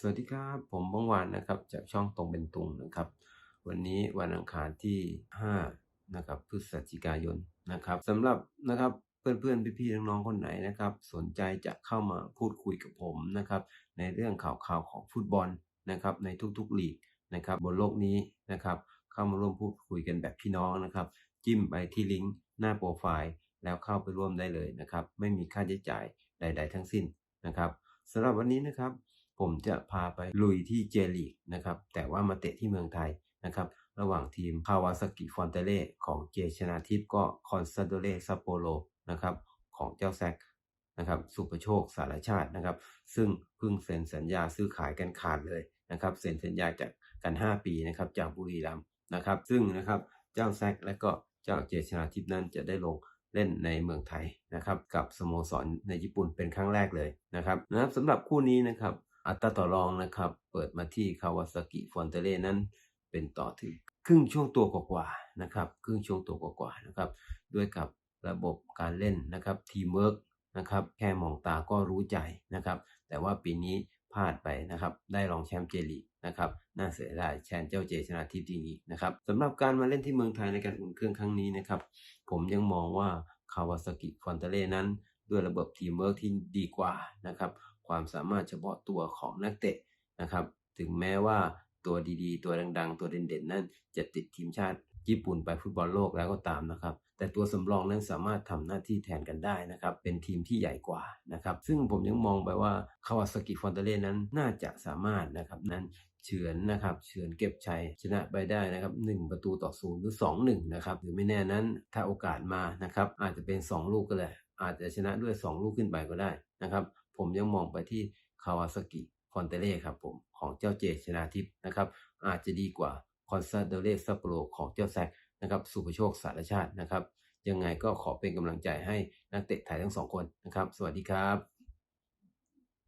สวัสดีครับ ผมบังวานนะครับ จากช่องตรงเป็นตุงนะครับ วันนี้วันอังคารที่5นะครับพฤศจิกายนนะครับสำหรับนะครับเพื่อนๆพี่ๆน้องๆคนไหนนะครับ สนใจจะเข้ามาพูดคุยกับผมนะครับ ในเรื่องข่าวๆของฟุตบอลนะครับ ในทุกๆลีกนะครับบนโลกนี้นะครับ เข้ามาร่วมพูดคุยกันแบบพี่น้องนะครับ จิ้มไปที่ลิงก์หน้าโปรไฟล์แล้วเข้าไปร่วมได้เลยนะครับ ไม่มีค่าใช้จ่ายใด ๆ ทั้งสิ้นนะครับสำหรับวันนี้นะครับ ผมจะพาไปลุยที่เจลีกนะครับแต่ว่ามาเตะที่เมืองไทยนะครับระหว่างทีมคาวาซากิฟอนเตเล่ของเจชนาทิพย์ก็คอนซาโดเล่ซัปโปโรนะครับของเจ้าแซกนะครับสุประโชคสารชาตินะครับ ซึ่งเพิ่งเซ็นสัญญาซื้อขายกันขาดเลยนะครับเซ็นสัญญาจากกัน 5 ปีนะครับจากบุรีรัมย์นะครับซึ่งนะครับเจ้าแซกและก็เจ้าเจชนาทิพย์นั้นจะได้ลงเล่นในเมืองไทยนะครับกับสโมสรในญี่ปุ่นเป็นครั้งแรกเลยนะครับนะครับสำหรับคู่นี้นะครับ อัตราต่อรองนะครับ เปิดมาที่คาวาซากิฟอนเตเล่นั้นเป็นต่อถึงครึ่งช่วงตัวกว่าๆนะครับครึ่งช่วงตัวกว่าๆนะครับด้วยกับระบบการเล่นนะครับทีมเวิร์กนะครับแค่มองตาก็รู้ใจนะครับแต่ว่าปีนี้พลาดไปนะครับได้รองแชมป์เจลีกนะครับน่าเสียดายแชนเจ้าเจชนาทิพย์จริงๆนะครับสำหรับการมาเล่นที่เมืองไทยในการอุ่นเครื่องครั้งนี้นะครับผมยังมองว่าคาวาซากิฟอนเตเล่นั้น ด้วยระบบทีมเวิร์กที่ดีกว่านะครับ ความสามารถเฉพาะตัวของนักเตะนะครับ ถึงแม้ว่าตัวดีๆ ตัวดัง ๆ ตัวเด่นๆ นั้นจะติดทีมชาติญี่ปุ่นไปฟุตบอลโลกแล้วก็ตามนะครับ แต่ตัวสำรองนั้นสามารถทำหน้าที่แทนกันได้นะครับ เป็นทีมที่ใหญ่กว่านะครับ ซึ่งผมยังมองไปว่าคาวาซากิฟอนเตเล่นั้นน่าจะสามารถนะครับนั้นเฉือนนะครับเฉือนเก็บชัยชนะไปได้นะครับ1ประตูต่อศูนย์หรือ 2-1 นะครับหรือไม่แน่นั้นถ้าโอกาสมานะครับอาจจะเป็น 2 ลูกก็เลยอาจจะชนะด้วย 2 ลูกขึ้นไปก็ได้นะครับ ผมยังมองไปที่คาวาซากิฟอนเตเล่ครับผมของเจ้าเจชนาทิพย์นะครับอาจจะดีกว่าคอนซาเดเรซัปโปโรของเจ้าแซกนะครับสุภโชคสารชาตินะครับ ยังไงก็ขอเป็นกำลังใจให้นักเตะไทยทั้งสองคนนะครับ สวัสดีครับ